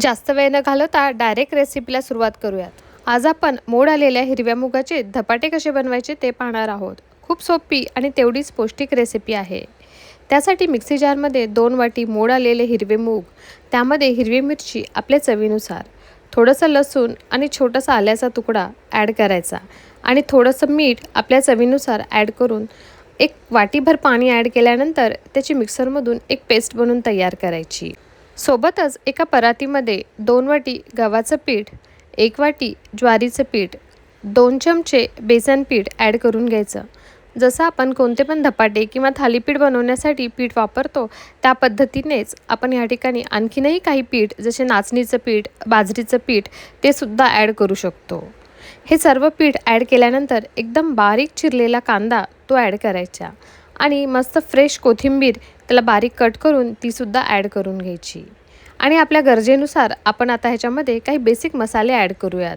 जास्त वेळ न घालवता डायरेक्ट रेसिपीला सुरुवात करूयात. आज आपण मोड आलेल्या हिरव्या मुगाचे धपाटे कसे बनवायचे ते पाहणार आहोत. खूप सोपी आणि तेवढीच पौष्टिक रेसिपी आहे. त्यासाठी मिक्सी जारमध्ये दोन वाटी मोड आलेले हिरवे मूग त्यामध्ये हिरवी मिरची आपल्या चवीनुसार थोडंसं लसूण आणि छोटासा आल्याचा तुकडा ॲड करायचा आणि थोडंसं मीठ आपल्या चवीनुसार ॲड करून एक वाटीभर पाणी ॲड केल्यानंतर त्याची मिक्सरमधून एक पेस्ट बनवून तयार करायची. सोबतच एका परातीमध्ये दोन वाटी गव्हाचं पीठ एक वाटी ज्वारीचं पीठ दोन चमचे बेसन पीठ ॲड करून घ्यायचं. जसं आपण कोणते पण धपाटे किंवा थालीपीठ बनवण्यासाठी पीठ वापरतो त्या पद्धतीनेच आपण या ठिकाणी आणखीनही काही पीठ जसे नाचणीचं पीठ बाजरीचं पीठ ते सुद्धा ॲड करू शकतो. हे सर्व पीठ ॲड केल्यानंतर एकदम बारीक चिरलेला कांदा तो ॲड करायचा आणि मस्त फ्रेश कोथिंबीर त्याला बारीक कट करून तीसुद्धा ॲड करून घ्यायची. आणि आपल्या गरजेनुसार आपण आता ह्याच्यामध्ये काही बेसिक मसाले ॲड करूयात.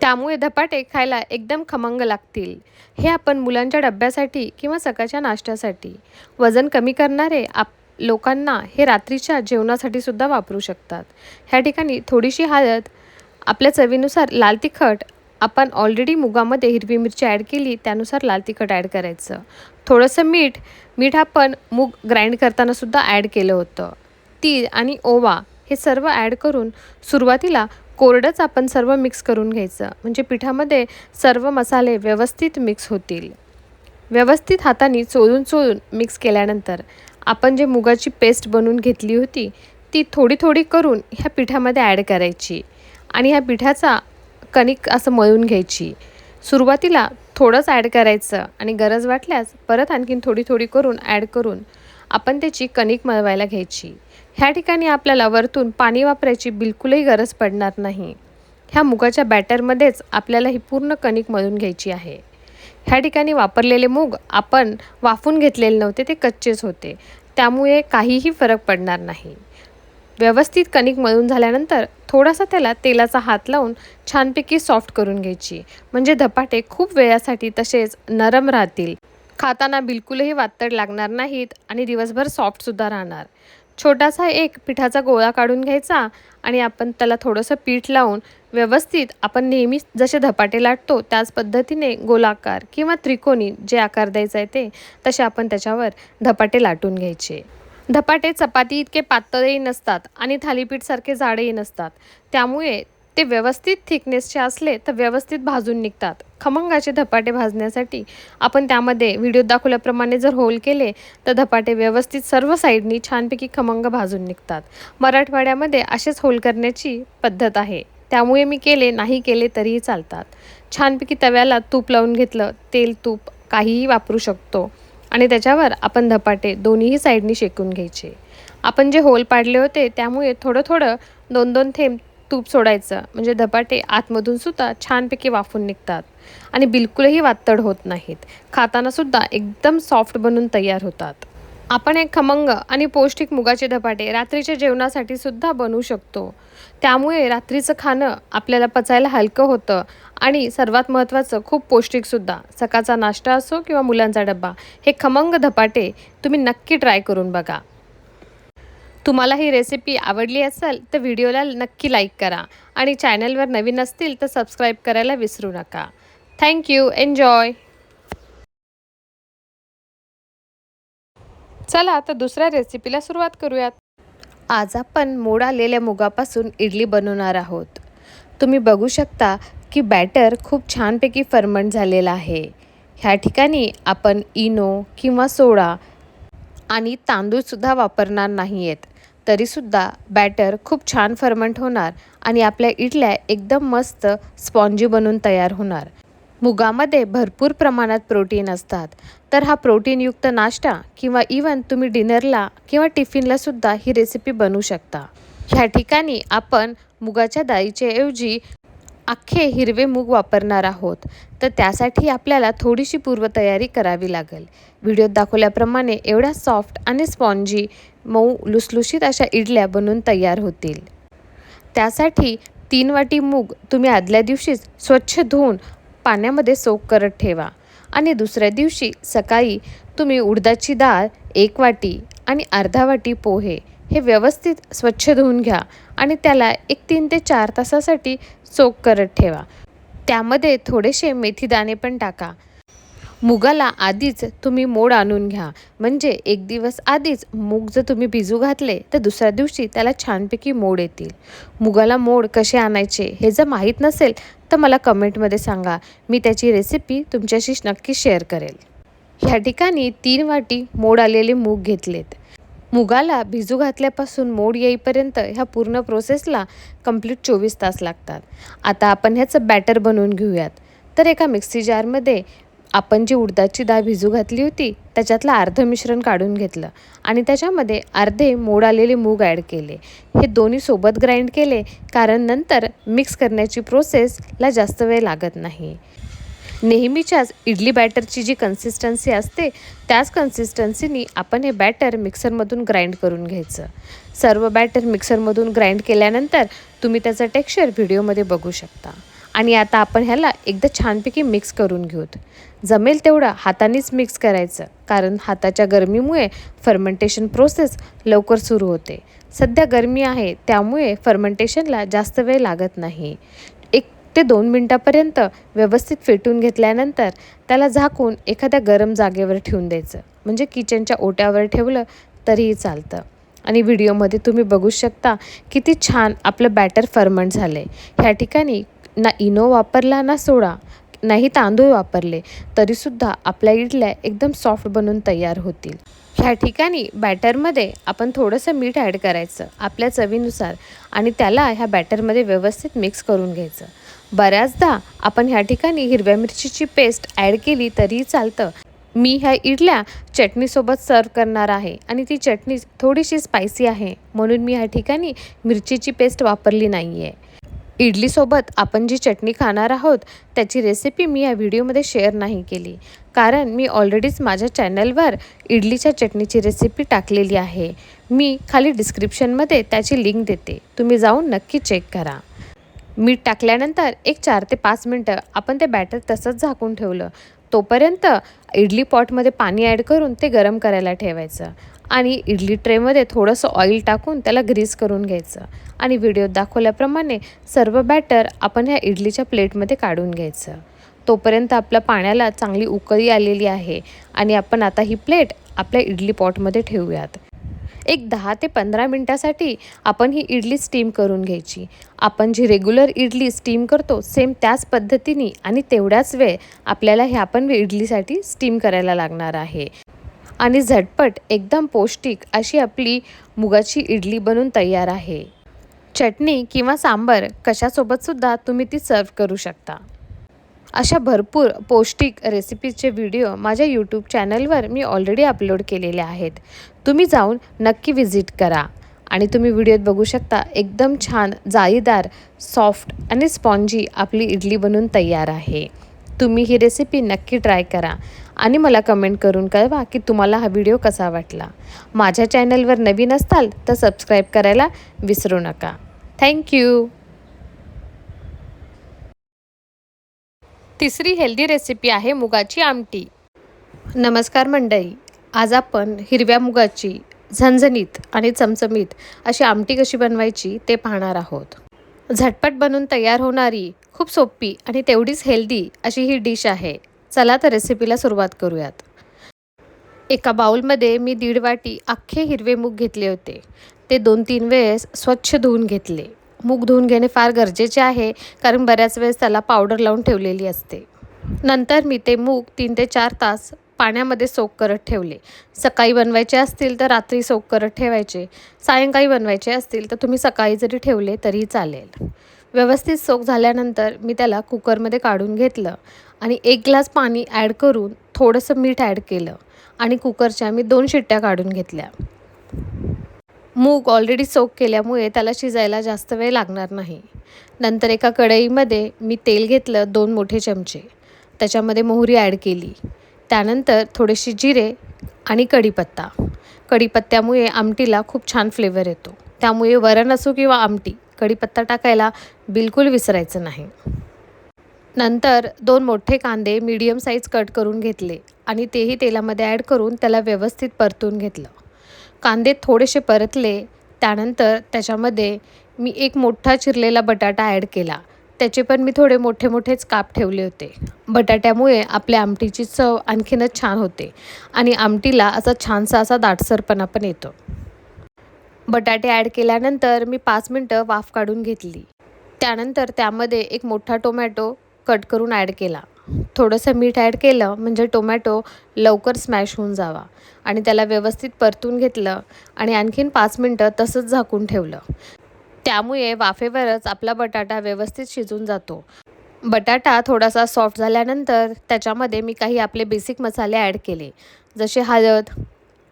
त्यामुळे धपाटे खायला एकदम खमंग लागतील. हे आपण मुलांच्या डब्यासाठी किंवा सकाळच्या नाश्त्यासाठी वजन कमी करणारे आप लोकांना हे रात्रीच्या जेवणासाठी सुद्धा वापरू शकतात. ह्या ठिकाणी थोडीशी हळद आपल्या चवीनुसार लाल तिखट आपण ऑलरेडी मुगामध्ये हिरवी मिरची ॲड केली त्यानुसार लाल तिखट ॲड करायचं. थोडंसं मीठ मीठ आपण मूग ग्राइंड करताना सुद्धा ॲड केलं होतं. तीळ आणि ओवा हे सर्व ॲड करून सुरुवातीला कोरडंच आपण सर्व मिक्स करून घ्यायचं. म्हणजे पिठामध्ये सर्व मसाले व्यवस्थित मिक्स होतील. व्यवस्थित हाताने चोळून चोळून मिक्स केल्यानंतर आपण जे मुगाची पेस्ट बनवून घेतली होती ती थोडी थोडी करून ह्या पिठामध्ये ॲड करायची आणि ह्या पिठाचा कणिक असं मळून घ्यायची. सुरुवातीला थोडंच ॲड करायचं आणि गरज वाटल्यास परत आणखीन थोडी थोडी करून ॲड करून आपण त्याची कणिक मळवायला घ्यायची. ह्या ठिकाणी आपल्याला वरतून पाणी वापरायची बिलकुलही गरज पडणार नाही. ह्या मुगाच्या बॅटरमध्येच आपल्याला ही पूर्ण कणिक मळून घ्यायची आहे. ह्या ठिकाणी वापरलेले मूग आपण वाफून घेतलेले नव्हते ते कच्चेच होते. त्यामुळे काहीही फरक पडणार नाही. व्यवस्थित कणिक मळून झाल्यानंतर थोडासा त्याला तेलाचा हात लावून छानपैकी सॉफ्ट करून घ्यायची. म्हणजे धपाटे खूप वेळासाठी तसेच नरम राहतील. खाताना बिलकुलही वातड लागणार नाहीत आणि दिवसभर सॉफ्टसुद्धा राहणार. छोटासा एक पिठाचा गोळा काढून घ्यायचा आणि आपण त्याला थोडंसं पीठ लावून व्यवस्थित आपण नेहमी जसे धपाटे लाटतो त्याच पद्धतीने गोलाकार किंवा त्रिकोणी जे आकार द्यायचा आहे ते तसे आपण त्याच्यावर धपाटे लाटून घ्यायचे. धपाटे चपाती इतके पातळही नसतात आणि थालीपीठसारखे जाडेही नसतात. त्यामुळे ते व्यवस्थित थिकनेसचे असले तर व्यवस्थित भाजून निघतात. खमंगाचे धपाटे भाजण्यासाठी आपण त्यामध्ये व्हिडिओ दाखवल्याप्रमाणे जर होल केले तर धपाटे व्यवस्थित सर्व साईडनी छानपैकी खमंग भाजून निघतात. मराठवाड्यामध्ये असेच होल करण्याची पद्धत आहे. त्यामुळे मी केले नाही केले तरीही चालतात. छानपैकी तव्याला तूप लावून घेतलं तेल तूप काहीही वापरू शकतो. आणि त्याच्यावर आपण धपाटे दोन्हीही साईडनी शेकून घ्यायचे. आपण जे होल पाडले होते त्यामुळे थोडं थोडं दोन दोन थेंब तूप सोडायचं. म्हणजे धपाटे आतमधून सुद्धा छानपैकी वाफून निघतात. आणि बिलकुलही वातड होत नाहीत. खाताना सुद्धा एकदम सॉफ्ट बनून तयार होतात. आपण एक खमंग आणि पौष्टिक मुगाचे धपाटे रात्रीच्या जेवणासाठी सुद्धा बनवू शकतो. त्यामुळे रात्रीचं खाणं आपल्याला पचायला हलकं होतं आणि सर्वात महत्त्वाचं खूप पौष्टिकसुद्धा सकाळचा नाश्ता असो किंवा मुलांचा डब्बा हे खमंग धपाटे तुम्ही नक्की ट्राय करून बघा. तुम्हाला ही रेसिपी आवडली असेल तर व्हिडिओला नक्की लाईक करा. आणि चॅनलवर नवीन असतील तर सबस्क्राईब करायला विसरू नका. थँक्यू एन्जॉय चला आता दुसऱ्या रेसिपीला सुरुवात करूयात. आज आपण मोड आलेल्या मुगापासून इडली बनवणार आहोत. तुम्ही बघू शकता की बॅटर खूप छानपैकी फर्मंट झालेला आहे. ह्या ठिकाणी आपण इनो किंवा सोडा आणि तांदूळसुद्धा वापरणार नाही आहेत तरीसुद्धा बॅटर खूप छान फर्मंट होणार आणि आपल्या इडल्या एकदम मस्त स्पॉन्जी बनून तयार होणार. मुगामध्ये भरपूर प्रमाणात प्रोटीन असतात. तर हा प्रोटीनयुक्त नाश्ता किंवा इवन तुम्ही डिनरला किंवा टिफिनलासुद्धा ही रेसिपी बनवू शकता. ह्या ठिकाणी आपण मुगाच्या डाळीच्या ऐवजी अख्खे हिरवे मूग वापरणार आहोत. तर त्यासाठी आपल्याला थोडीशी पूर्वतयारी करावी लागेल. व्हिडिओत दाखवल्याप्रमाणे एवढ्या सॉफ्ट आणि स्पॉन्जी मऊ लुसलुशीत अशा इडल्या बनवून तयार होतील. त्यासाठी तीन वाटी मूग तुम्ही आदल्या दिवशीच स्वच्छ धुवून पाण्यामध्ये सोक करत ठेवा आणि दुसऱ्या दिवशी सकाळी तुम्ही उडदाची डाळ एक वाटी आणि अर्धा वाटी पोहे हे व्यवस्थित स्वच्छ धुवून घ्या आणि त्याला एक तीन ते चार तासासाठी सोक करत ठेवा. त्यामध्ये थोडेसे मेथीदाणे पण टाका. मुगाला आधीच तुम्ही मोड आणून घ्या. म्हणजे एक दिवस आधीच मूग जर तुम्ही भिजू घातले तर दुसऱ्या दिवशी त्याला छानपैकी मोड येतील. मुगाला मोड कसे आणायचे हे जर माहीत नसेल तर मला कमेंटमध्ये सांगा. मी त्याची रेसिपी तुमच्याशी नक्की शेअर करेल. ह्या ठिकाणी तीन वाटी मोड आलेले मूग घेतलेत. मुगाला भिजू घातल्यापासून मोड येईपर्यंत ह्या पूर्ण प्रोसेसला कंप्लीट चोवीस तास लागतात. आता आपण ह्याचं बॅटर बनवून घेऊयात. तर एका मिक्सी जारमध्ये आपण जी उडदाची डाळ भिजू घातली होती त्याच्यातलं अर्धं मिश्रण काढून घेतलं आणि त्याच्यामध्ये अर्धे मोड आलेले मूग ॲड केले. हे दोन्ही सोबत ग्राइंड केले कारण नंतर मिक्स करण्याची प्रोसेसला जास्त वेळ लागत नाही. नेहमीच्याच इडली बॅटरची जी कन्सिस्टन्सी असते त्याच कन्सिस्टन्सीनी आपण हे बॅटर मिक्सरमधून ग्राइंड करून घ्यायचं. सर्व बॅटर मिक्सरमधून ग्राइंड केल्यानंतर तुम्ही त्याचं टेक्स्चर व्हिडिओमध्ये बघू शकता. आणि आता आपण ह्याला एकदा छानपैकी मिक्स करून घेऊत. जमेल तेवढं हातानेच मिक्स करायचं. कारण हाताच्या गरमीमुळे फर्मेंटेशन प्रोसेस लवकर सुरू होते. सध्या गरमी आहे त्यामुळे फर्मेंटेशनला जास्त वेळ लागत नाही. एक ते दोन मिनटापर्यंत व्यवस्थित फेटून घेतल्यानंतर त्याला झाकून एखाद्या गरम जागेवर ठेवून द्यायचं. म्हणजे किचनच्या ओट्यावर ठेवलं तरीही चालतं. आणि व्हिडिओमध्ये तुम्ही बघू शकता किती छान आपलं बॅटर फर्मंट झालं आहे ह्या ठिकाणी ना इनो वापरला ना सोडा. नाही तांदूळ वापरले तरीसुद्धा आपल्या इडल्या एकदम सॉफ्ट बनून तयार होतील. ह्या ठिकाणी बॅटरमध्ये आपण थोडंसं मीठ ॲड करायचं आपल्या चवीनुसार आणि त्याला ह्या बॅटरमध्ये व्यवस्थित मिक्स करून घ्यायचं. बऱ्याचदा आपण ह्या ठिकाणी हिरव्या मिरचीची पेस्ट ॲड केली तरीही चालतं. मी ह्या इडल्या चटणीसोबत सर्व करणार आहे आणि ती चटणी थोडीशी स्पायसी आहे म्हणून मी ह्या ठिकाणी मिरचीची पेस्ट वापरली नाही आहे इडलीसोबत आपण जी चटणी खाणार आहोत त्याची रेसिपी मी या व्हिडिओमध्ये शेअर नाही केली. कारण मी ऑलरेडीच माझ्या चॅनलवर इडलीच्या चटणीची रेसिपी टाकलेली आहे. मी खाली डिस्क्रिप्शनमध्ये त्याची लिंक देते. तुम्ही जाऊन नक्की चेक करा. मीठ टाकल्यानंतर एक चार ते पाच मिनटं आपण ते बॅटर तसंच झाकून ठेवलं. तोपर्यंत इडली पॉटमध्ये पाणी ॲड करून ते गरम करायला ठेवायचं आणि इडली ट्रेमध्ये थोडंसं ऑइल टाकून त्याला ग्रीस करून घ्यायचं आणि व्हिडिओत दाखवल्याप्रमाणे सर्व बॅटर आपण ह्या इडलीच्या प्लेटमध्ये काढून घ्यायचं. तोपर्यंत आपल्या पाण्याला चांगली उकळी आलेली आहे आणि आपण आता ही प्लेट आपल्या इडली पॉटमध्ये ठेवूयात. एक दहा ते पंधरा मिनटासाठी आपण ही इडली स्टीम करून घ्यायची. आपण जी रेग्युलर इडली स्टीम करतो सेम त्याच पद्धतीने आणि तेवढ्याच वेळ आपल्याला हे आपण इडलीसाठी स्टीम करायला लागणार आहे. आणि झटपट एकदम पौष्टिक अशी आपली मुगाची इडली बनून तयार आहे. चटणी किंवा सांबर कशासोबतसुद्धा तुम्ही ती सर्व करू शकता. अशा भरपूर पौष्टिक रेसिपीचे व्हिडिओ माझ्या यूट्यूब चॅनलवर मी ऑलरेडी अपलोड केलेले आहेत. तुम्ही जाऊन नक्की विजिट करा. आणि तुम्ही व्हिडिओत बघू शकता एकदम छान जाळीदार सॉफ्ट आणि स्पॉन्जी आपली इडली बनून तयार आहे. तुम्ही ही रेसिपी नक्की ट्राय करा. आणि मला कमेंट करून कळवा की तुम्हाला हा व्हिडिओ कसा वाटला. माझ्या चॅनलवर नवीन असताल तर सबस्क्राईब करायला विसरू नका. थँक्यू तिसरी हेल्दी रेसिपी आहे मुगाची आमटी. नमस्कार मंडळी. आज आपण हिरव्या मुगाची झणझणीत आणि चमचमीत अशी आमटी कशी बनवायची ते पाहणार आहोत. झटपट बनून तयार होणारी खूप सोपी आणि तेवढीच हेल्दी अशी ही डिश आहे. चला तर रेसिपीला सुरुवात करूयात. एका बाउलमध्ये मी दीड वाटी अख्खे हिरवे मूग घेतले होते. ते दोन तीन वेळेस स्वच्छ धुवून घेतले. मूग धुवून घेणे फार गरजेचे आहे कारण बऱ्याच वेळेस त्याला पावडर लावून ठेवलेली असते. नंतर मी ते मूग तीन ते चार तास पाण्यामध्ये सोक करत ठेवले. सकाळी बनवायचे असतील तर रात्री सोक करत ठेवायचे. सायंकाळी बनवायचे असतील तर तुम्ही सकाळी जरी ठेवले तरी चालेल. व्यवस्थित सोक झाल्यानंतर मी त्याला कुकरमध्ये काढून घेतलं आणि एक ग्लास पाणी ॲड करून थोडंसं मीठ ॲड केलं आणि कुकरच्या मी दोन शिट्ट्या काढून घेतल्या. मूग ऑलरेडी सोक केल्यामुळे त्याला शिजायला जास्त वेळ लागणार नाही. नंतर एका कढईमध्ये मी तेल घेतलं दोन मोठे चमचे. त्याच्यामध्ये मोहरी ॲड केली. त्यानंतर थोडेसे जिरे आणि कढीपत्ता. कढीपत्त्यामुळे आमटीला खूप छान फ्लेवर येतो. त्यामुळे वरण असो किंवा आमटी कढीपत्ता टाकायला बिलकुल विसरायचं नाही. नंतर दोन मोठे कांदे मीडियम साईज कट करून घेतले आणि तेही तेलामध्ये ॲड करून त्याला व्यवस्थित परतून घेतलं. कांदे थोडेसे परतले त्यानंतर त्याच्यामध्ये मी एक मोठा चिरलेला बटाटा ॲड केला. त्याचे पण मी थोडे मोठे मोठेच काप ठेवले होते. बटाट्यामुळे आपल्या आमटीची चव आणखीनच छान होते आणि आमटीला असा छानसा असा दाटसरपणा पण येतो. बटाटे ॲड केल्यानंतर मी पाच मिनटं वाफ काढून घेतली. त्यानंतर त्यामध्ये एक मोठा टोमॅटो कट करून ॲड केला. थोडंसं मीठ ॲड केलं म्हणजे टोमॅटो लवकर स्मॅश होऊन जावा आणि त्याला व्यवस्थित परतून घेतलं आणि आणखीन पाच मिनटं तसंच झाकून ठेवलं. त्यामुळे वाफेवरच आपला बटाटा व्यवस्थित शिजून जातो. बटाटा थोडासा सॉफ्ट झाल्यानंतर त्याच्यामध्ये मी काही आपले बेसिक मसाले ॲड केले. जसे हळद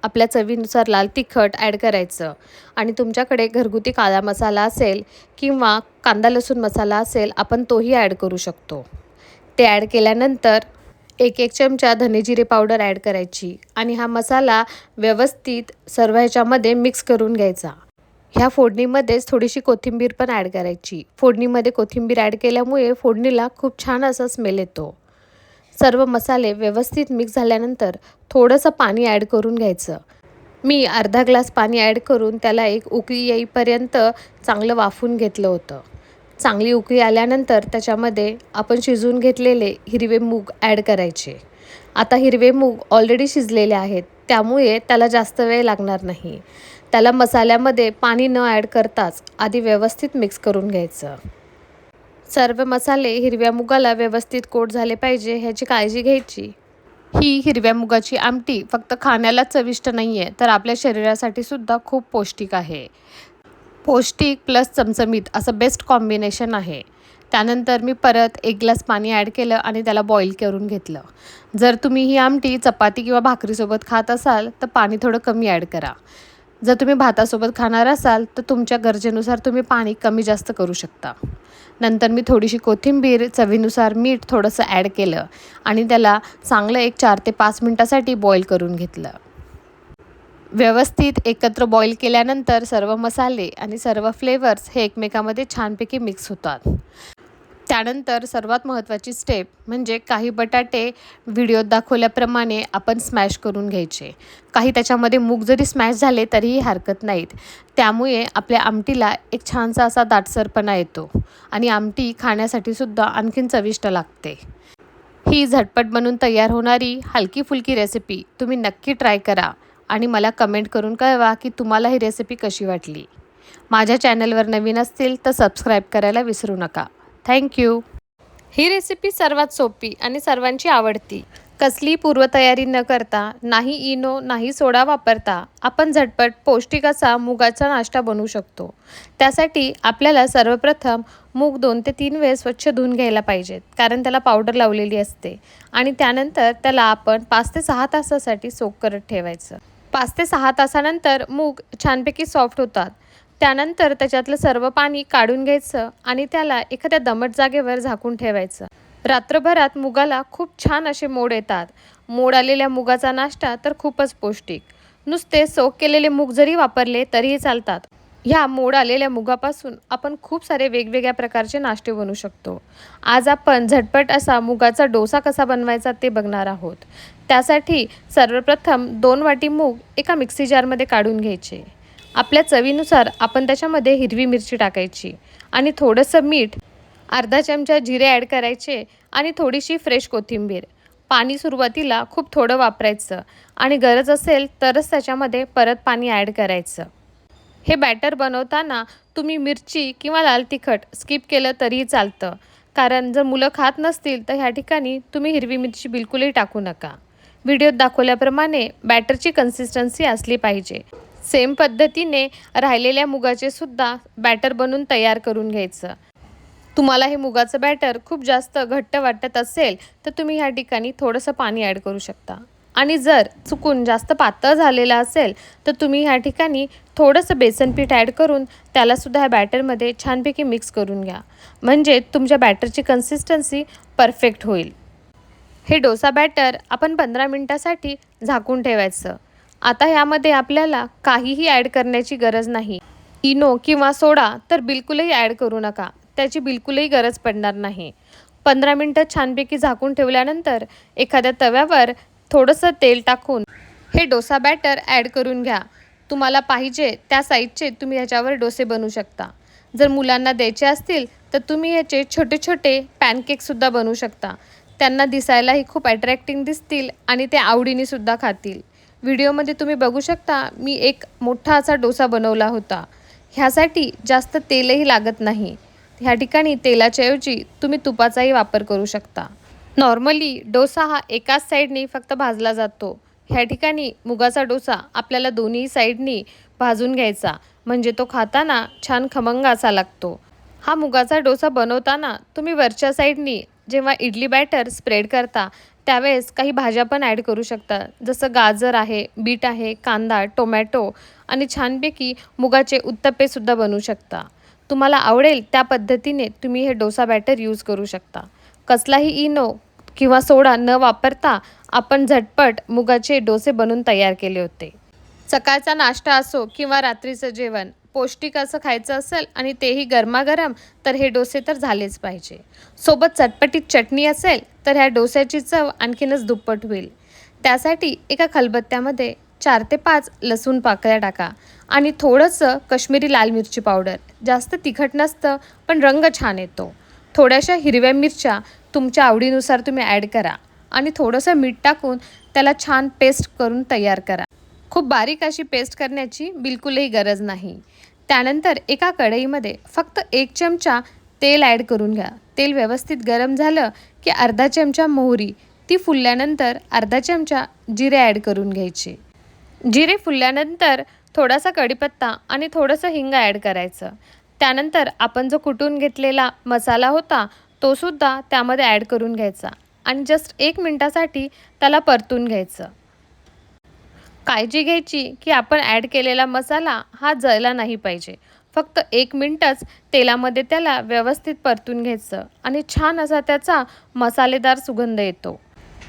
आपल्या चवीनुसार लाल तिखट ॲड करायचं. आणि तुमच्याकडे घरगुती काळा मसाला असेल किंवा कांदा लसूण मसाला असेल आपण तोही ॲड करू शकतो. ते ॲड केल्यानंतर एक एक चमचा धनेजिरे पावडर ॲड करायची. आणि हा मसाला व्यवस्थित सर्व ह्याच्यामध्ये मिक्स करून घ्यायचा. ह्या फोडणीमध्येच थोडीशी कोथिंबीर पण ॲड करायची. फोडणीमध्ये कोथिंबीर ॲड केल्यामुळे फोडणीला खूप छान असा स्मेल येतो. सर्व मसाले व्यवस्थित मिक्स झाल्यानंतर थोडंसं पाणी ॲड करून घ्यायचं. मी अर्धा ग्लास पाणी ॲड करून त्याला एक उकळी येईपर्यंत चांगलं वाफून घेतलं होतं. चांगली उकळी आल्यानंतर त्याच्यामध्ये आपण शिजवून घेतलेले हिरवे मूग ॲड करायचे. आता हिरवे मूग ऑलरेडी शिजलेले आहेत. त्यामुळे त्याला जास्त वेळ लागणार नाही. त्याला मसाल्यामध्ये पाणी न ॲड करताच आधी व्यवस्थित मिक्स करून घ्यायचं. सर्व मसाले हिरव्या मुगाला व्यवस्थित कोट झाले पाहिजे ह्याची काळजी घ्यायची. ही हिरव्या मुगाची आमटी फक्त खाण्याला चविष्ट नाही आहे तर आपल्या शरीरासाठी सुद्धा खूप पौष्टिक आहे. पौष्टिक प्लस चमचमीत असं बेस्ट कॉम्बिनेशन आहे. त्यानंतर मी परत एक ग्लास पाणी ॲड केलं आणि त्याला बॉईल करून घेतलं. जर तुम्ही ही आमटी चपाती किंवा भाकरीसोबत खात असाल तर पाणी थोडं कमी ॲड करा. जर तुम्ही भातासोबत खाणार असाल तर तुमच्या गरजेनुसार तुम्ही पाणी कमी जास्त करू शकता. नंतर मी थोडीशी कोथिंबीर चवीनुसार मीठ थोडंसं ॲड केलं आणि त्याला चांगलं एक चार ते पाच मिनटासाठी बॉईल करून घेतलं. व्यवस्थित एकत्र बॉईल केल्यानंतर सर्व मसाले आणि सर्व फ्लेवर्स हे एकमेकामध्ये छानपैकी मिक्स होतात. त्यानंतर सर्वात महत्त्वाची स्टेप म्हणजे काही बटाटे व्हिडिओत दाखवल्याप्रमाणे आपण स्मॅश करून घ्यायचे. काही त्याच्यामध्ये मूग जरी स्मॅश झाले तरीही हरकत नाहीत. त्यामुळे आपल्या आमटीला एक छानसा असा दाटसरपणा येतो आणि आमटी खाण्यासाठी सुद्धा आणखीन चविष्ट लागते. ही झटपट बनून तयार होणारी हलकी फुलकी रेसिपी तुम्ही नक्की ट्राय करा आणि मला कमेंट करून कळवा की तुम्हाला ही रेसिपी कशी वाटली. माझ्या चॅनलवर नवीन असतील तर सबस्क्राईब करायला विसरू नका. थँक्यू ही रेसिपी सर्वात सोपी आणि सर्वांची आवडती. कसली पूर्वतयारी न करता नाही इनो नाही सोडा वापरता आपण झटपट पौष्टिक असा मुगाचा नाश्ता बनवू शकतो. त्यासाठी आपल्याला सर्वप्रथम मूग दोन ते तीन वेळेस स्वच्छ धुवून घ्यायला पाहिजेत कारण त्याला पावडर लावलेली असते. आणि त्यानंतर त्याला आपण पाच ते सहा तासासाठी सोक करत ठेवायचं. पाच ते सहा तासानंतर मूग छानपैकी सॉफ्ट होतात. त्यानंतर त्याच्यातलं सर्व पाणी काढून घ्यायचं आणि त्याला एखाद्या दमट जागेवर झाकून ठेवायचं. रात्रभरात मुगाला खूप छान असे मोड येतात. मोड आलेल्या मुगाचा नाश्ता तर खूपच पौष्टिक. नुसते सोक केलेले मूग जरी वापरले तरीही चालतात. ह्या मोड आलेल्या मुगापासून आपण खूप सारे वेगवेगळ्या प्रकारचे नाश्ते बनवू शकतो. आज आपण झटपट असा मुगाचा डोसा कसा बनवायचा ते बघणार आहोत. त्यासाठी सर्वप्रथम दोन वाटी मूग एका मिक्सी जारमध्ये काढून घ्यायचे. आपल्या चवीनुसार आपण त्याच्यामध्ये हिरवी मिरची टाकायची आणि थोडंसं मीठ अर्धा चमचा जिरे ॲड करायचे आणि थोडीशी फ्रेश कोथिंबीर. पाणी सुरुवातीला खूप थोडं वापरायचं आणि गरज असेल तरच त्याच्यामध्ये परत पाणी ॲड करायचं. हे बॅटर बनवताना तुम्ही मिरची किंवा लाल तिखट स्किप केलं तरीही चालतं. कारण जर मुलं खात नसतील तर ह्या ठिकाणी तुम्ही हिरवी मिरची बिलकुलही टाकू नका. व्हिडिओत दाखवल्याप्रमाणे बॅटरची कन्सिस्टन्सी असली पाहिजे. सेम पद्धतीने राहिलेल्या मुगाचे सुद्धा बॅटर बनवून तयार करून घ्यायचं. तुम्हाला हे मुगाचं बॅटर खूप जास्त घट्ट वाटत असेल तर तुम्ही ह्या ठिकाणी थोडंसं पाणी ॲड करू शकता. आणि जर चुकून जास्त पातळ झालेलं असेल तर तुम्ही ह्या ठिकाणी थोडंसं बेसन पीठ ॲड करून त्यालासुद्धा ह्या बॅटरमध्ये छानपैकी मिक्स करून घ्या. म्हणजे तुमच्या बॅटरची कन्सिस्टन्सी परफेक्ट होईल. हे डोसा बॅटर आपण पंधरा मिनटासाठी झाकून ठेवायचं. आता ह्यामध्ये आपल्याला काहीही ॲड करण्याची गरज नाही. इनो किंवा सोडा तर बिलकुलही ॲड करू नका. त्याची बिलकुलही गरज पडणार नाही. पंधरा मिनटं छानपैकी झाकून ठेवल्यानंतर एखाद्या तव्यावर थोडंसं तेल टाकून हे डोसा बॅटर ॲड करून घ्या. तुम्हाला पाहिजे त्या साईजचे तुम्ही ह्याच्यावर डोसे बनवू शकता. जर मुलांना द्यायचे असतील तर तुम्ही ह्याचे छोटे छोटे पॅनकेकसुद्धा बनवू शकता. त्यांना दिसायलाही खूप अट्रॅक्टिंग दिसतील आणि ते आवडीनेसुद्धा खातील. व्हिडिओमध्ये तुम्ही बघू शकता मी एक मोठा असा डोसा बनवला होता. ह्यासाठी जास्त तेलही लागत नाही. ह्या ठिकाणी तेलाच्या ऐवजी तुम्ही तुपाचाही वापर करू शकता. नॉर्मली डोसा हा एकाच साईडनी फक्त भाजला जातो. ह्या ठिकाणी मुगाचा डोसा आपल्याला दोन्ही साईडनी भाजून घ्यायचा म्हणजे तो खाताना छान खमंग असा लागतो. हा मुगाचा डोसा बनवताना तुम्ही वरच्या साईडनी जेव्हा इडली बॅटर स्प्रेड करता त्यावेळेस काही भाज्या पण ॲड करू शकता. जसं गाजर आहे बीट आहे कांदा टोमॅटो आणि छानपैकी मुगाचे उत्तप्पेसुद्धा बनवू शकता. तुम्हाला आवडेल त्या पद्धतीने तुम्ही हे डोसा बॅटर यूज करू शकता. कसलाही इनो किंवा सोडा न वापरता आपण झटपट मुगाचे डोसे बनवून तयार केले होते. सकाळचा नाश्ता असो किंवा रात्रीचं जेवण पौष्टिक असं खायचं असेल आणि तेही गरमागरम तर हे डोसे तर झालेच पाहिजे. सोबत चटपटीत चटणी असेल तर ह्या डोस्याची चव आणखीनच दुप्पट होईल. त्यासाठी एका खलबत्त्यामध्ये चार ते पाच लसूण पाकळ्या टाका आणि थोडंसं कश्मीरी लाल मिरची पावडर. जास्त तिखट नसतं पण रंग छान येतो. थोड्याशा हिरव्या मिरच्या तुमच्या आवडीनुसार तुम्ही ॲड करा आणि थोडंसं मीठ टाकून त्याला छान पेस्ट करून तयार करा. खूप बारीक अशी पेस्ट करण्याची बिलकुलही गरज नाही. त्यानंतर एका कढईमध्ये फक्त एक चमचा तेल ॲड करून घ्या. तेल व्यवस्थित गरम झालं की अर्धा चमचा मोहरी ती फुलल्यानंतर अर्धा चमचा जिरे ॲड करून घ्यायचे. जिरे फुलल्यानंतर थोडासा कढीपत्ता आणि थोडंसं हिंग ॲड करायचं. त्यानंतर आपण जो कुटून घेतलेला मसाला होता तोसुद्धा त्यामध्ये ॲड करून घ्यायचा आणि जस्ट एक मिनटासाठी त्याला परतून घ्यायचं. काळजी घ्यायची की आपण ॲड केलेला मसाला हा जळला नाही पाहिजे. फक्त एक मिनटच तेलामध्ये त्याला व्यवस्थित परतून घ्यायचं आणि छान असा त्याचा मसालेदार सुगंध येतो.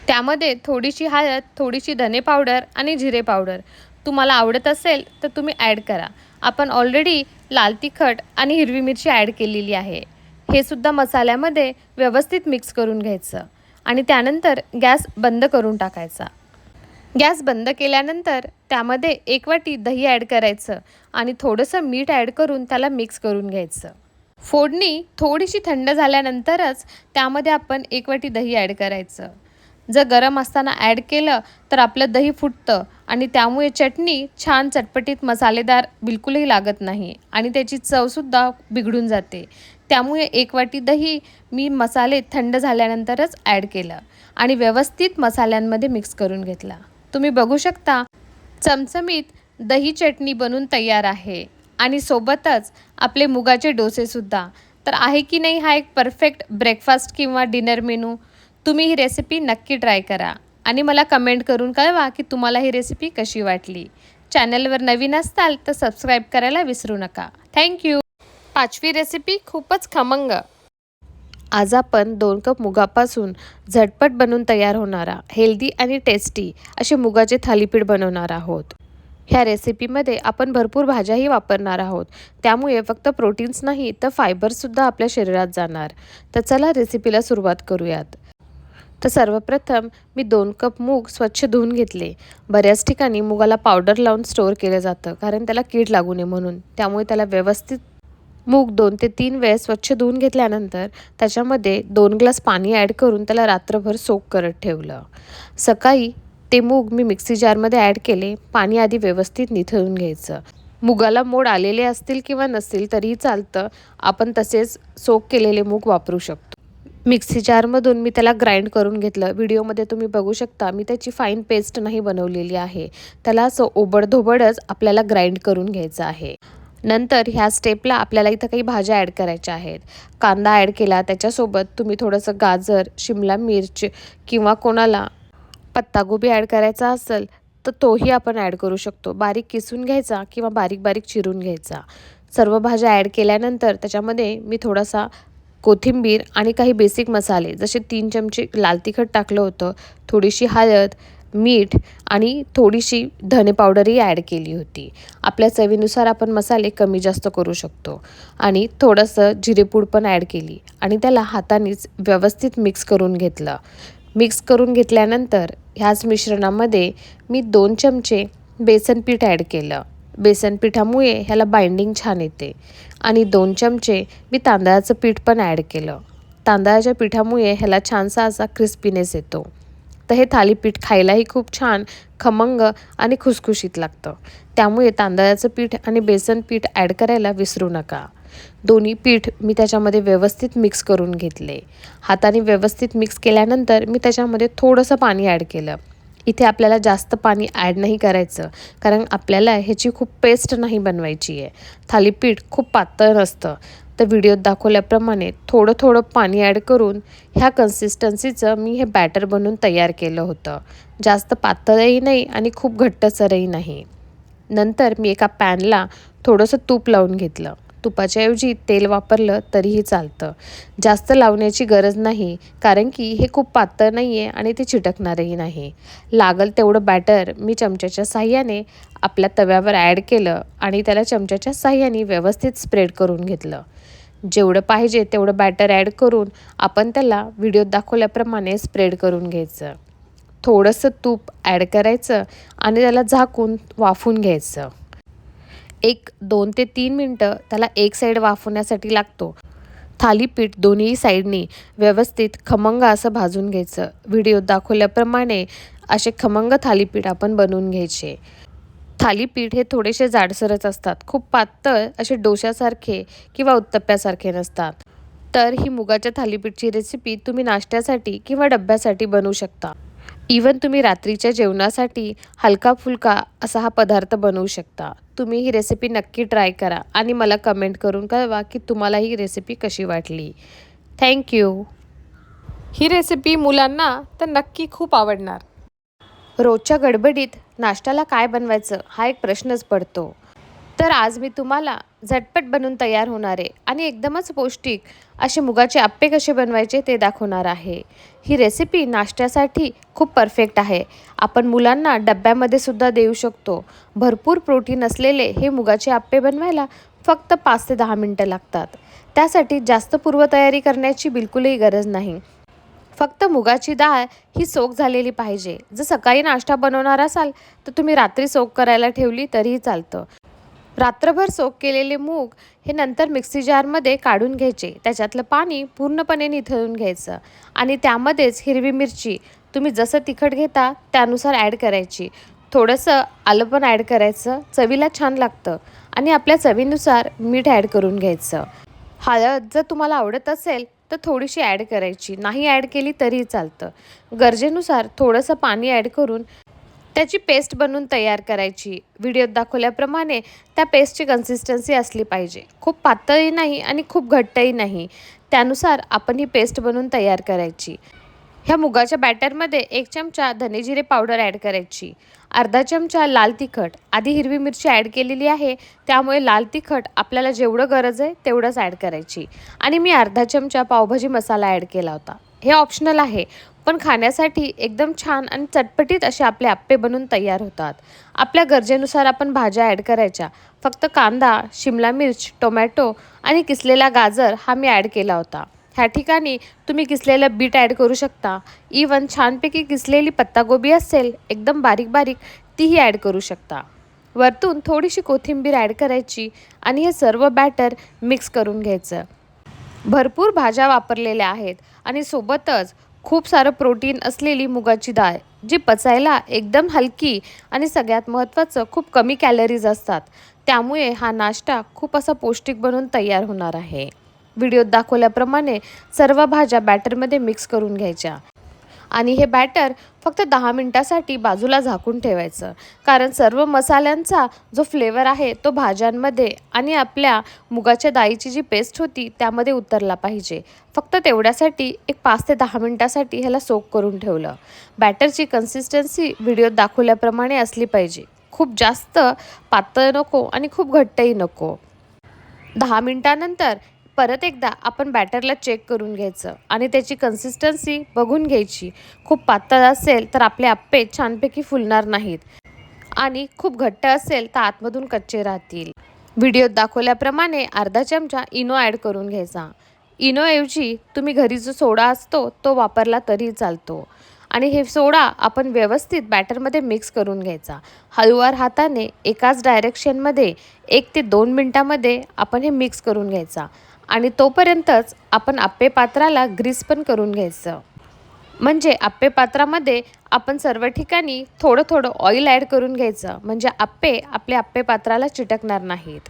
त्यामध्ये थोडीशी हळद थोडीशी धने पावडर आणि जिरे पावडर तुम्हाला आवडत असेल तर तुम्ही ॲड करा. आपण ऑलरेडी लाल तिखट आणि हिरवी मिरची ॲड केलेली आहे. हे सुद्धा मसाल्यामध्ये व्यवस्थित मिक्स करून घ्यायचं आणि त्यानंतर गॅस बंद करून टाकायचा. गॅस बंद केल्यानंतर त्यामध्ये एक वाटी दही ॲड करायचं आणि थोडंसं मीठ ॲड करून त्याला मिक्स करून घ्यायचं. फोडणी थोडीशी थंड झाल्यानंतरच त्यामध्ये आपण एक वाटी दही ॲड करायचं. जर गरम असताना ॲड केलं तर आपलं दही फुटतं आणि त्यामुळे चटणी छान चटपटीत मसालेदार बिलकुलही लागत नाही आणि त्याची चवसुद्धा बिघडून जाते. त्यामुळे एक वाटी दही मी मसाले थंड झाल्यानंतरच ॲड केलं आणि व्यवस्थित मसाल्यांमध्ये मिक्स करून घेतला. तुम्ही बघू शकता चमचमीत दही चटणी बनून तयार आहे. आणि सोबतच आपले मुगाचे डोसेसुद्धा तर आहे की नाही हा एक परफेक्ट ब्रेकफास्ट किंवा डिनर मेनू तुम्ही ही रेसिपी नक्की ट्राय करा. आणि मला कमेंट करून कळवा की तुम्हाला ही रेसिपी कशी वाटली. चॅनलवर नवीन असताल तर सबस्क्राईब करायला विसरू नका. थँक्यू पाचवी रेसिपी खूपच खमंग. आज आपण दोन कप मुगापासून झटपट बनून तयार होणारा हेल्दी आणि टेस्टी असे मुगाचे थालीपीठ बनवणार आहोत. ह्या रेसिपीमध्ये आपण भरपूर भाज्याही वापरणार आहोत. त्यामुळे फक्त प्रोटीन्स नाही तर फायबरसुद्धा आपल्या शरीरात जाणार. तर चला रेसिपीला सुरुवात करूयात. तर सर्वप्रथम मी दोन कप मूग स्वच्छ धुवून घेतले. बऱ्याच ठिकाणी मुगाला पावडर लावून स्टोअर केलं जातं कारण त्याला कीड लागू नये म्हणून. त्यामुळे त्याला व्यवस्थित मूग दोन ते तीन वेळेस स्वच्छ धुवून घेतल्यानंतर त्याच्यामध्ये दोन ग्लास पाणी ॲड करून त्याला रात्रभर सोक करत ठेवलं. सकाळी ते मूग मी मिक्सी जारमध्ये ॲड केले पाणी आधी व्यवस्थित निथळून घ्यायचं. मुगाला मोड आलेले असतील किंवा नसतील तरीही चालतं आपण तसेच सोक केलेले मूग वापरू शकतो. मिक्सी जारमधून मी त्याला ग्राइंड करून घेतलं. व्हिडिओमध्ये तुम्ही बघू शकता मी त्याची फाईन पेस्ट नाही बनवलेली आहे. त्याला असं ओबडधोबडच आपल्याला ग्राइंड करून घ्यायचं आहे. नंतर ह्या स्टेपला आपल्याला इथं काही भाज्या ॲड करायच्या आहेत. कांदा ॲड केला त्याच्यासोबत तुम्ही थोडंसं गाजर शिमला मिर्च किंवा कोणाला पत्तागोबी ॲड करायचा असेल तर तोही आपण ॲड करू शकतो. बारीक किसून घ्यायचा किंवा बारीक बारीक चिरून घ्यायचा. सर्व भाज्या ॲड केल्यानंतर त्याच्यामध्ये मी थोडासा कोथिंबीर आणि काही बेसिक मसाले जसे तीन चमचे लाल तिखट टाकलं होतं थोडीशी हळद मीठ आणि थोडीशी धने पावडरही ॲड केली होती. आपल्या चवीनुसार आपण मसाले कमी जास्त करू शकतो. आणि थोडंसं जिरेपूड पण ॲड केली आणि त्याला हातानेच व्यवस्थित मिक्स करून घेतलं. मिक्स करून घेतल्यानंतर ह्याच मिश्रणामध्ये मी दोन चमचे बेसन पीठ ॲड केलं. बेसन पिठामुळे ह्याला बाइंडिंग छान येते. आणि दोन चमचे मी तांदळाचं पीठ पण ॲड केलं. तांदळाच्या पिठामुळे ह्याला छानसा असा क्रिस्पीनेस येतो. तर हे थालीपीठ खायलाही खूप छान खमंग आणि खुसखुशीत लागतं. त्यामुळे तांदळाचं पीठ आणि बेसन पीठ ॲड करायला विसरू नका. दोन्ही पीठ मी त्याच्यामध्ये व्यवस्थित मिक्स करून घेतले. हाताने व्यवस्थित मिक्स केल्यानंतर मी त्याच्यामध्ये थोडंसं पाणी ॲड केलं. इथे आपल्याला जास्त पाणी ॲड नाही करायचं. कारण आपल्याला ह्याची खूप पेस्ट नाही बनवायची आहे. थालीपीठ खूप पातळ नसतं. तर व्हिडिओत दाखवल्याप्रमाणे थोडं थोडं पाणी ॲड करून ह्या कन्सिस्टन्सीचं मी हे बॅटर बनवून तयार केलं होतं. जास्त पातळही नाही आणि खूप घट्टसरही नाही. नंतर मी एका पॅनला थोडंसं तूप लावून घेतलं. तुपाच्याऐवजी तेल वापरलं तरीही चालतं. जास्त लावण्याची गरज नाही कारण की हे खूप पातळ नाही आहे आणि ते चिटकणारही नाही. लागल तेवढं बॅटर मी चमच्याच्या साह्याने आपल्या तव्यावर ॲड केलं आणि त्याला चमच्याच्या साह्याने व्यवस्थित स्प्रेड करून घेतलं. जेवढं पाहिजे तेवढं बॅटर ॲड करून आपण त्याला व्हिडिओत दाखवल्याप्रमाणे स्प्रेड करून घ्यायचं. थोडंसं तूप ॲड करायचं आणि त्याला झाकून वाफून घ्यायचं. एक दोन ते तीन मिनटं त्याला एक साईड वाफवण्यासाठी लागतो. थालीपीठ दोन्ही साईडनी व्यवस्थित खमंग असं भाजून घ्यायचं. व्हिडिओत दाखवल्याप्रमाणे असे खमंग थालीपीठ आपण बनवून घ्यायचे. थालीपीठ हे थोडेसे जाडसरच असतात. खूप पातळ असे डोशासारखे किंवा उत्तप्प्यासारखे नसतात. तर ही मुगाच्या थालीपीठची रेसिपी तुम्ही नाश्त्यासाठी किंवा डब्यासाठी बनवू शकता. इवन तुम्ही रात्रीच्या जेवणासाठी हलका फुलका असा हा पदार्थ बनवू शकता. तुम्ही ही रेसिपी नक्की ट्राय करा आणि मला कमेंट करून कळवा की तुम्हाला ही रेसिपी कशी वाटली. थँक्यू ही रेसिपी मुलांना तर नक्की खूप आवडणार. रोजच्या गडबडीत नाश्त्याला काय बनवायचं हा एक प्रश्नच पडतो. तर आज मी तुम्हाला झटपट बनून तयार होणारे आणि एकदमच पौष्टिक असे मुगाचे आप्पे कसे बनवायचे ते दाखवणार आहे. ही रेसिपी नाश्त्यासाठी खूप परफेक्ट आहे. आपण मुलांना डब्यामध्ये सुद्धा देऊ शकतो. भरपूर प्रोटीन असलेले हे मुगाचे आप्पे बनवायला फक्त पाच ते दहा मिनटं लागतात. त्यासाठी जास्त पूर्वतयारी करण्याची बिलकुलही गरज नाही. फक्त मुगाची डाळ ही सोक झालेली पाहिजे. जर सकाळी नाश्ता बनवणार असाल तर तुम्ही रात्री सोक करायला ठेवली तरीही चालतं. रात्रभर सोक केलेले मूग हे नंतर मिक्सी जारमध्ये काढून घ्यायचे. त्याच्यातलं पाणी पूर्णपणे निथळून घ्यायचं. आणि त्यामध्येच हिरवी मिरची. तुम्ही जसं तिखट घेता त्यानुसार ॲड करायची. थोडंसं आलं पण ॲड करायचं. चवीला छान लागतं. आणि आपल्या चवीनुसार मीठ ॲड करून घ्यायचं. हळद जर तुम्हाला आवडत असेल तर थोडीशी ॲड करायची. नाही ॲड केली तरीही चालतं. गरजेनुसार थोडंसं पाणी ॲड करून त्याची पेस्ट बनवून तयार करायची. व्हिडिओत दाखवल्याप्रमाणे त्या पेस्टची कन्सिस्टन्सी असली पाहिजे. खूप पातळही नाही आणि खूप घट्टही नाही. त्यानुसार आपण ही पेस्ट बनवून तयार करायची. ह्या मुगाच्या बॅटरमध्ये एक चमचा धनेजिरे पावडर ॲड करायची. अर्धा चमचा लाल तिखट. आधी हिरवी मिरची ॲड केलेली आहे. त्यामुळे लाल तिखट आपल्याला जेवढं गरज आहे तेवढंच ॲड करायची. आणि मी अर्धा चमचा पावभाजी मसाला ॲड केला होता. हे ऑप्शनल आहे. पण खाण्यासाठी एकदम छान आणि चटपटीत असे आपले आप्पे बनून तयार होतात. आपल्या गरजेनुसार आपण भाज्या ॲड करायच्या. फक्त कांदा शिमला मिर्च टोमॅटो आणि किसलेला गाजर हा मी ॲड केला होता. ह्या ठिकाणी तुम्ही किसलेलं बीट ॲड करू शकता. इवन छानपैकी किसलेली पत्तागोबी असेल एकदम बारीक बारीक तीही ॲड करू शकता. वरतून थोडीशी कोथिंबीर ॲड करायची आणि हे सर्व बॅटर मिक्स करून घ्यायचं. भरपूर भाज्या वापरलेल्या आहेत आणि सोबतच खूप सारं प्रोटीन असलेली मुगाची डाळ जी पचायला एकदम हलकी आणि सगळ्यात महत्त्वाचं खूप कमी कॅलरीज असतात. त्यामुळे हा नाश्ता खूप असा पौष्टिक बनून तयार होणार आहे. व्हिडिओत दाखवल्याप्रमाणे सर्व भाज्या बॅटरमध्ये मिक्स करून घ्यायच्या. आणि हे बॅटर फक्त दहा मिनटासाठी बाजूला झाकून ठेवायचं. कारण सर्व मसाल्यांचा जो फ्लेवर आहे तो भाज्यांमध्ये आणि आपल्या मुगाच्या डाळीची जी पेस्ट होती त्यामध्ये उतरला पाहिजे. फक्त तेवढ्यासाठी एक पाच ते दहा मिनटासाठी ह्याला सोक करून ठेवलं. बॅटरची कन्सिस्टन्सी व्हिडिओत दाखवल्याप्रमाणे असली पाहिजे. खूप जास्त पातळ नको आणि खूप घट्टही नको. दहा मिनटानंतर परत एकदा आपण बॅटरला चेक करून घ्यायचं आणि त्याची कन्सिस्टन्सी बघून घ्यायची. खूप पातळ असेल तर आपले आप्पे छानपैकी फुलणार नाहीत. आणि खूप घट्ट असेल तर आतमधून कच्चे राहतील. व्हिडिओत दाखवल्याप्रमाणे अर्धा चमचा इनो ॲड करून घ्यायचा. इनोऐवजी तुम्ही घरी जो सोडा असतो तो वापरला तरी चालतो. आणि हे सोडा आपण व्यवस्थित बॅटरमध्ये मिक्स करून घ्यायचा. हळूवार हाताने एकाच डायरेक्शनमध्ये एक ते दोन मिनटामध्ये आपण हे मिक्स करून घ्यायचा. आणि तोपर्यंतच आपण आप्पे पात्राला ग्रीस पण करून घ्यायचं. म्हणजे आप्पे पात्रामध्ये आपण सर्व ठिकाणी थोडं थोडं ऑइल ॲड करून घ्यायचं. म्हणजे आप्पे आपल्या आप्पे पात्राला चिटकणार नाहीत.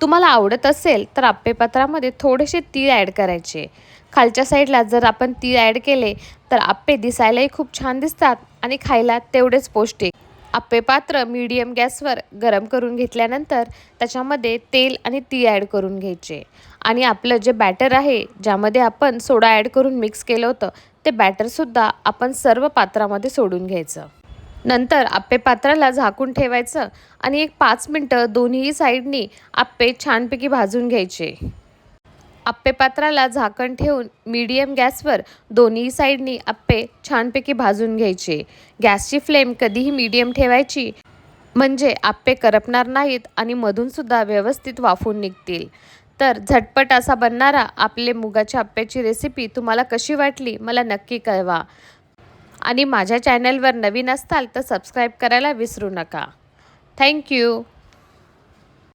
तुम्हाला आवडत असेल तर आप्पे पात्रामध्ये थोडेसे तीळ ॲड करायचे. खालच्या साईडला जर आपण तीळ ॲड केले तर आप्पे दिसायलाही खूप छान दिसतात आणि खायला तेवढेच पौष्टिक. आप्पे पात्र मीडियम गॅसवर गरम करून घेतल्यानंतर त्याच्यामध्ये तेल आणि ती ॲड करून घ्यायचे. आणि आपलं जे बॅटर आहे ज्यामध्ये आपण सोडा ॲड करून मिक्स केलं होतं ते बॅटरसुद्धा आपण सर्व पात्रामध्ये सोडून घ्यायचं. नंतर आप्पे पात्राला झाकून ठेवायचं आणि एक पाच मिनटं दोन्ही साईडनी आप्पे छानपैकी भाजून घ्यायचे. आप्पे पात्राला झाकण ठेवून मीडियम गॅसवर दोन्ही साईडनी आप्पे छानपैकी भाजून घ्यायचे. गॅसची फ्लेम कधीही मीडियम ठेवायची म्हणजे आप्पे करपणार नाहीत आणि मधूनसुद्धा व्यवस्थित वाफून निघतील. तर झटपट असा बनणारा आपले मुगाच्या आप्प्याची रेसिपी तुम्हाला कशी वाटली मला नक्की कळवा. आणि माझ्या चॅनलवर नवीन असताल तर सबस्क्राईब करायला विसरू नका. थँक्यू.